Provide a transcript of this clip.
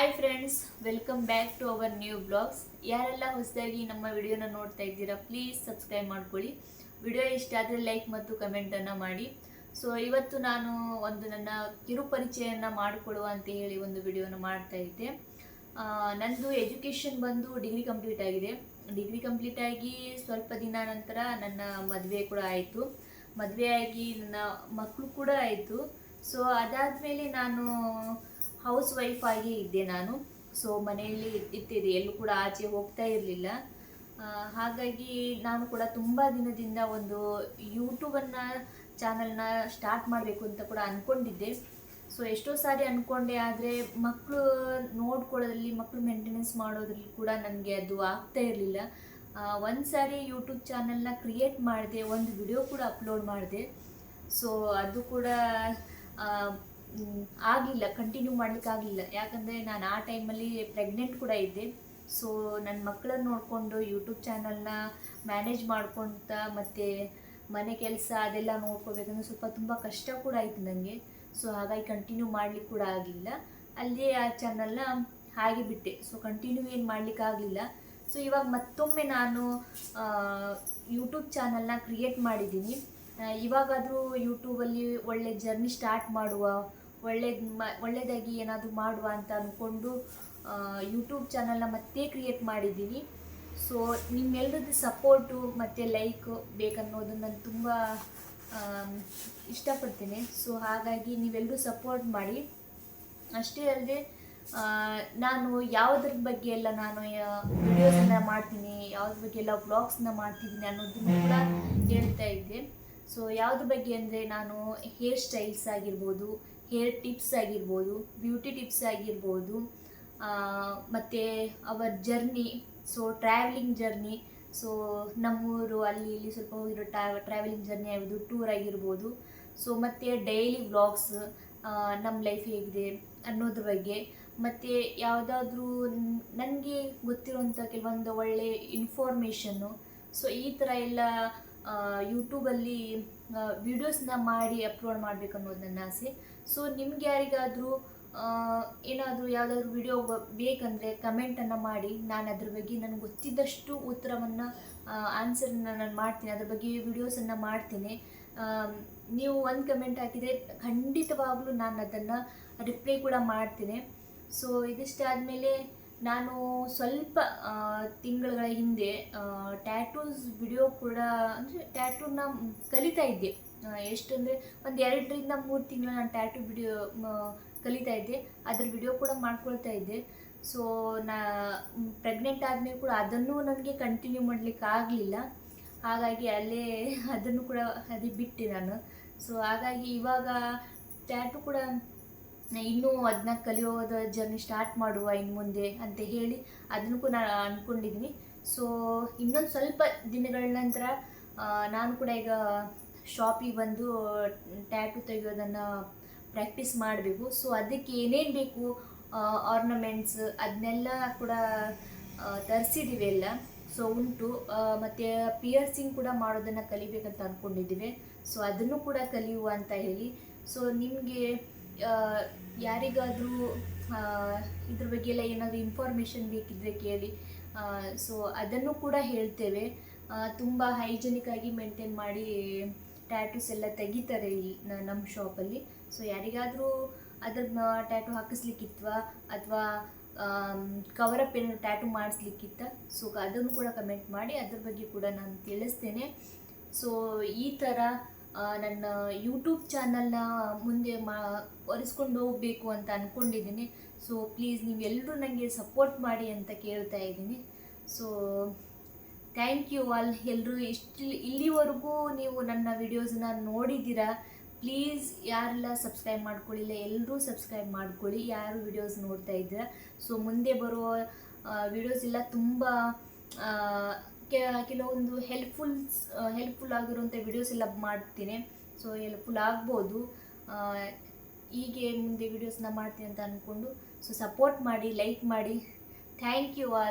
Hi friends welcome back to our new blogs ಯಾರೆಲ್ಲ ಹೊಸದಾಗಿ ನಮ್ಮ ವಿಡಿಯೋನ ನೋಡ್ತಾ ಇದ್ದೀರಾ ಪ್ಲೀಸ್ ಸಬ್ಸ್ಕ್ರೈಬ್ ಮಾಡ್ಕೊಳ್ಳಿ. ವಿಡಿಯೋ ಇಷ್ಟ ಆದರೆ ಲೈಕ್ ಮತ್ತು ಕಮೆಂಟನ್ನು ಮಾಡಿ. ಸೊ ಇವತ್ತು ನಾನು ಒಂದು ನನ್ನ ಕಿರು ಪರಿಚಯನ ಮಾಡಿಕೊಡುವ ಅಂತ ಹೇಳಿ ಒಂದು ವಿಡಿಯೋನ ಮಾಡ್ತಾ ಇದ್ದೆ. ಆ, ನಂದು ಎಜುಕೇಷನ್ ಬಂದು ಡಿಗ್ರಿ ಕಂಪ್ಲೀಟ್ ಆಗಿದೆ. ಡಿಗ್ರಿ ಕಂಪ್ಲೀಟ್ ಆಗಿ ಸ್ವಲ್ಪ ದಿನ ನಂತರ ನನ್ನ ಮದುವೆ ಕೂಡ ಆಯಿತು. ಮದುವೆ ಆಗಿ ನನ್ನ ಮಕ್ಕಳು ಕೂಡ ಆಯಿತು. ಸೊ ಅದಾದಮೇಲೆ ನಾನು ಹೌಸ್ ವೈಫ್ ಆಗಿ ಇದ್ದೆ ನಾನು. ಸೊ ಮನೆಯಲ್ಲಿ ಇರ್ತಿದ್ದೆ. ಎಲ್ಲೂ ಕೂಡ ಆಚೆ ಹೋಗ್ತಾ ಇರಲಿಲ್ಲ. ಹಾಗಾಗಿ ನಾನು ಕೂಡ ತುಂಬ ದಿನದಿಂದ ಒಂದು ಯೂಟ್ಯೂಬನ್ನು, ಚಾನಲ್ನ ಸ್ಟಾರ್ಟ್ ಮಾಡಬೇಕು ಅಂತ ಕೂಡ ಅಂದ್ಕೊಂಡಿದ್ದೆ ಸೊ ಎಷ್ಟೋ ಸಾರಿ ಅಂದ್ಕೊಂಡೆ ಆದರೆ ಮಕ್ಕಳು ನೋಡ್ಕೊಳ್ಳೋದ್ರಲ್ಲಿ ಮಕ್ಕಳು ಮೇಂಟೆನೆನ್ಸ್ ಮಾಡೋದ್ರಲ್ಲಿ ಕೂಡ ನನಗೆ ಅದು ಆಗ್ತಾ ಇರಲಿಲ್ಲ. ಒಂದು ಸಾರಿ ಯೂಟ್ಯೂಬ್ ಚಾನಲ್ನ ಕ್ರಿಯೇಟ್ ಮಾಡಿದೆ, ಒಂದು ವಿಡಿಯೋ ಕೂಡ ಅಪ್ಲೋಡ್ ಮಾಡಿದೆ. ಸೊ ಅದು ಕೂಡ ಆಗಲಿಲ್ಲ ಕಂಟಿನ್ಯೂ ಮಾಡ್ಲಿಕ್ಕೆ ಆಗಲಿಲ್ಲ. ಯಾಕಂದರೆ ನಾನು ಆ ಟೈಮಲ್ಲಿ ಪ್ರೆಗ್ನೆಂಟ್ ಕೂಡ ಇದ್ದೆ. ಸೊ ನನ್ನ ಮಕ್ಕಳನ್ನ ನೋಡಿಕೊಂಡು ಯೂಟ್ಯೂಬ್ ಚಾನಲ್ನ ಮ್ಯಾನೇಜ್ ಮಾಡ್ಕೊತ ಮತ್ತು ಮನೆ ಕೆಲಸ ಅದೆಲ್ಲ ನೋಡ್ಕೋಬೇಕಂದ್ರೆ ಸ್ವಲ್ಪ ತುಂಬ ಕಷ್ಟ ಕೂಡ ಆಯಿತು ನನಗೆ ಸೊ ಹಾಗಾಗಿ ಕಂಟಿನ್ಯೂ ಮಾಡ್ಲಿಕ್ಕೆ ಕೂಡ ಆಗಲಿಲ್ಲ. ಅಲ್ಲಿಯೇ ಆ ಚಾನಲ್ನ ಹಾಗೆ ಬಿಟ್ಟೆ. ಸೊ ಕಂಟಿನ್ಯೂ ಏನು ಮಾಡ್ಲಿಕ್ಕೆ ಆಗಲಿಲ್ಲ. ಸೊ ಇವಾಗ ಮತ್ತೊಮ್ಮೆ ನಾನು ಯೂಟ್ಯೂಬ್ ಚಾನಲ್ನ ಕ್ರಿಯೇಟ್ ಮಾಡಿದ್ದೀನಿ. ಇವಾಗಾದರೂ ಯೂಟ್ಯೂಬಲ್ಲಿ ಒಳ್ಳೆ ಜರ್ನಿ ಸ್ಟಾರ್ಟ್ ಮಾಡುವ ಒಳ್ಳೇದು ಮ ಒಳ್ಳೆಯದಾಗಿ ಏನಾದರೂ ಮಾಡುವ ಅಂತ ಅಂದ್ಕೊಂಡು ಯೂಟ್ಯೂಬ್ ಚಾನಲ್ನ ಮತ್ತೆ ಕ್ರಿಯೇಟ್ ಮಾಡಿದ್ದೀನಿ. ಸೊ ನಿಮ್ಮೆಲ್ಲರದ್ದು ಸಪೋರ್ಟು ಮತ್ತು ಲೈಕ್ ಬೇಕನ್ನೋದು ನಾನು ತುಂಬ ಇಷ್ಟಪಡ್ತೀನಿ. ಸೊ ಹಾಗಾಗಿ ನೀವೆಲ್ಲರೂ ಸಪೋರ್ಟ್ ಮಾಡಿ. ಅಷ್ಟೇ ಅಲ್ಲದೆ ನಾನು ಯಾವುದ್ರ ಬಗ್ಗೆ ಎಲ್ಲ ನಾನು ವಿಡಿಯೋಸನ್ನ ಮಾಡ್ತೀನಿ, ಯಾವುದ್ರ ಬಗ್ಗೆ ಎಲ್ಲ ವ್ಲಾಗ್ಸ್ನ ಮಾಡ್ತಿದ್ದೀನಿ ಅನ್ನೋದನ್ನು ಕೂಡ ಹೇಳ್ತಾ ಇದ್ದೆ. ಸೊ ಯಾವುದ್ರ ಬಗ್ಗೆ ಅಂದರೆ ನಾನು ಹೇರ್ ಸ್ಟೈಲ್ಸ್ ಆಗಿರ್ಬೋದು ಹೇರ್ ಟಿಪ್ಸ್ ಆಗಿರ್ಬೋದು ಬ್ಯೂಟಿ ಟಿಪ್ಸ್ ಆಗಿರ್ಬೋದು ಮತ್ತು our journey so travelling journey so ನಮ್ಮೂರು ಅಲ್ಲಿ ಇಲ್ಲಿ ಸ್ವಲ್ಪ ಹೋಗಿರೋ ಟ್ರಾವೆಲಿಂಗ್ ಜರ್ನಿ ಆಗಿರ್ಬೋದು ಟೂರ್ ಆಗಿರ್ಬೋದು. ಸೊ ಮತ್ತು ಡೈಲಿ ವ್ಲಾಗ್ಸ್ ನಮ್ಮ ಲೈಫ್ ಹೇಗಿದೆ ಅನ್ನೋದ್ರ ಬಗ್ಗೆ. ಮತ್ತು ಯಾವುದಾದ್ರೂ ನನಗೆ ಗೊತ್ತಿರುವಂಥ ಕೆಲವೊಂದು ಒಳ್ಳೆ ಇನ್ಫಾರ್ಮೇಷನ್ನು ಸೊ ಈ ಥರ ಎಲ್ಲ ಯೂಟ್ಯೂಬಲ್ಲಿ ವಿಡಿಯೋಸ್ನ ಮಾಡಿ ಅಪ್ಲೋಡ್ ಮಾಡಬೇಕು ಅನ್ನೋದು ನನ್ನ ಆಸೆ. ಸೊ ನಿಮ್ಗೆ ಯಾರಿಗಾದರೂ ಏನಾದರೂ ಯಾವುದಾದ್ರೂ ವಿಡಿಯೋ ಬೇಕಂದರೆ ಕಮೆಂಟನ್ನು ಮಾಡಿ. ನಾನು ಅದ್ರ ಬಗ್ಗೆ ನನಗೆ ಗೊತ್ತಿದ್ದಷ್ಟು ಉತ್ತರವನ್ನು ಆನ್ಸರನ್ನು ನಾನು ಮಾಡ್ತೀನಿ. ಅದ್ರ ಬಗ್ಗೆ ವಿಡಿಯೋಸನ್ನು ಮಾಡ್ತೀನಿ. ನೀವು ಒಂದು ಕಮೆಂಟ್ ಹಾಕಿದರೆ ಖಂಡಿತವಾಗಲೂ ನಾನು ಅದನ್ನು ರಿಪ್ಲೈ ಕೂಡ ಮಾಡ್ತೀನಿ. ಸೊ ಇದಿಷ್ಟ ಆದಮೇಲೆ ನಾನು ಸ್ವಲ್ಪ ತಿಂಗಳುಗಳ ಹಿಂದೆ ಟ್ಯಾಟೂಸ್ ವಿಡಿಯೋ ಕೂಡ, ಅಂದರೆ ಟ್ಯಾಟೂನ ಕಲಿತಾ ಇದ್ದೆ. ಎಷ್ಟಂದರೆ ಒಂದು ಎರಡರಿಂದ ಮೂರು ತಿಂಗಳು ನಾನು ಟ್ಯಾಟೂ ವಿಡಿಯೋ ಕಲಿತಾ ಇದ್ದೆ. ಅದ್ರ ವಿಡಿಯೋ ಕೂಡ ಮಾಡ್ಕೊಳ್ತಾ ಇದ್ದೆ. ಸೊ ನಾ ಪ್ರೆಗ್ನೆಂಟ್ ಆದಮೇಲೆ ಕೂಡ ಅದನ್ನು ನನಗೆ ಕಂಟಿನ್ಯೂ ಮಾಡಲಿಕ್ಕೆ ಆಗಲಿಲ್ಲ. ಹಾಗಾಗಿ ಅಲ್ಲೇ ಅದನ್ನು ಕೂಡ ಅದೇ ಬಿಟ್ಟೆ ನಾನು. ಸೊ ಹಾಗಾಗಿ ಇವಾಗ ಟ್ಯಾಟು ಕೂಡ ಇನ್ನೂ ಅದನ್ನ ಕಲಿಯೋದ ಜರ್ನಿ ಸ್ಟಾರ್ಟ್ ಮಾಡುವ ಇನ್ನು ಮುಂದೆ ಅಂತ ಹೇಳಿ ಅದನ್ನು ನಾನು ಅಂದ್ಕೊಂಡಿದ್ದೀನಿ ಸೊ ಇನ್ನೊಂದು ಸ್ವಲ್ಪ ದಿನಗಳ ನಂತರ ನಾನು ಕೂಡ ಈಗ ಶಾಪಿಗೆ ಬಂದು ಟ್ಯಾಟು ತೆಗೆಯೋದನ್ನು ಪ್ರಾಕ್ಟೀಸ್ ಮಾಡಬೇಕು. ಸೊ ಅದಕ್ಕೆ ಏನೇನು ಬೇಕು ಆರ್ನಮೆಂಟ್ಸ್ ಅದನ್ನೆಲ್ಲ ಕೂಡ ತರಿಸಿದ್ದೀವಿ ಎಲ್ಲ. ಸೊ ಉಂಟು. ಮತ್ತು ಪಿಯರ್ಸಿಂಗ್ ಕೂಡ ಮಾಡೋದನ್ನು ಕಲಿಬೇಕಂತ ಅಂದ್ಕೊಂಡಿದ್ದೀವಿ ಸೊ ಅದನ್ನು ಕೂಡ ಕಲಿಯುವ ಅಂತ ಹೇಳಿ. ಸೊ ನಿಮಗೆ ಯಾರಿಗಾದರೂ ಇದ್ರ ಬಗ್ಗೆ ಎಲ್ಲ ಏನಾದರೂ ಇನ್ಫಾರ್ಮೇಷನ್ ಬೇಕಿದ್ದರೆ ಕೇಳಿ. ಸೊ ಅದನ್ನು ಕೂಡ ಹೇಳ್ತೇವೆ. ತುಂಬ ಹೈಜೆನಿಕ್ ಆಗಿ ಮೇಂಟೈನ್ ಮಾಡಿ ಟ್ಯಾಟೂಸ್ ಎಲ್ಲ ತೆಗಿತಾರೆ ಇಲ್ಲಿ ನಮ್ಮ ಶಾಪಲ್ಲಿ ಸೊ ಯಾರಿಗಾದರೂ ಅದ್ರ ಟ್ಯಾಟೂ ಹಾಕಿಸ್ಲಿಕ್ಕಿತ್ವ ಅಥವಾ ಕವರಪ್ ಏನು ಟ್ಯಾಟೂ ಮಾಡಿಸ್ಲಿಕ್ಕಿತ್ತ ಸೊ ಅದನ್ನು ಕೂಡ ಕಮೆಂಟ್ ಮಾಡಿ ಅದ್ರ ಬಗ್ಗೆ ಕೂಡ ನಾನು ತಿಳಿಸ್ತೇನೆ. ಸೊ ಈ ಥರ ನನ್ನ ಯೂಟ್ಯೂಬ್ ಚಾನಲ್ನ ಮುಂದೆ ಮಾ, ಒರೆಸ್ಕೊಂಡು ಹೋಗಬೇಕು ಅಂತ ಅಂದ್ಕೊಂಡಿದ್ದೀನಿ ಸೊ ಪ್ಲೀಸ್ ನೀವೆಲ್ಲರೂ ನನಗೆ ಸಪೋರ್ಟ್ ಮಾಡಿ ಅಂತ ಕೇಳ್ತಾ ಇದ್ದೀನಿ. ಸೊ ಥ್ಯಾಂಕ್ ಯು ಆಲ್ ಎಲ್ಲರೂ ಇಷ್ಟು, ಇಲ್ಲಿವರೆಗೂ ನೀವು ನನ್ನ ವಿಡಿಯೋಸನ್ನ ನೋಡಿದ್ದೀರಾ? ಪ್ಲೀಸ್ ಯಾರೆಲ್ಲ ಸಬ್ಸ್ಕ್ರೈಬ್ ಮಾಡ್ಕೊಳ್ಳಿಲ್ಲ ಎಲ್ಲರೂ ಸಬ್ಸ್ಕ್ರೈಬ್ ಮಾಡ್ಕೊಳ್ಳಿ. ಯಾರು ವಿಡಿಯೋಸ್ ನೋಡ್ತಾ ಇದ್ದೀರಾ? ಸೊ ಮುಂದೆ ಬರುವ ವಿಡಿಯೋಸ್ ಎಲ್ಲ ತುಂಬ ಕೆಲವೊಂದು ಹೆಲ್ಪ್ಫುಲ್ ಹೆಲ್ಪ್ಫುಲ್ ಆಗಿರುವಂಥ ವಿಡಿಯೋಸ್ ಎಲ್ಲ ಮಾಡ್ತೀನಿ. ಸೊ ಹೆಲ್ಪ್ಫುಲ್ ಆಗ್ಬೋದು. ಹೀಗೆ ಮುಂದೆ ವಿಡಿಯೋಸ್ನ ಮಾಡ್ತೀನಿ ಅಂತ ಅಂದ್ಕೊಂಡು ಸೊ ಸಪೋರ್ಟ್ ಮಾಡಿ ಲೈಕ್ ಮಾಡಿ. Thank you all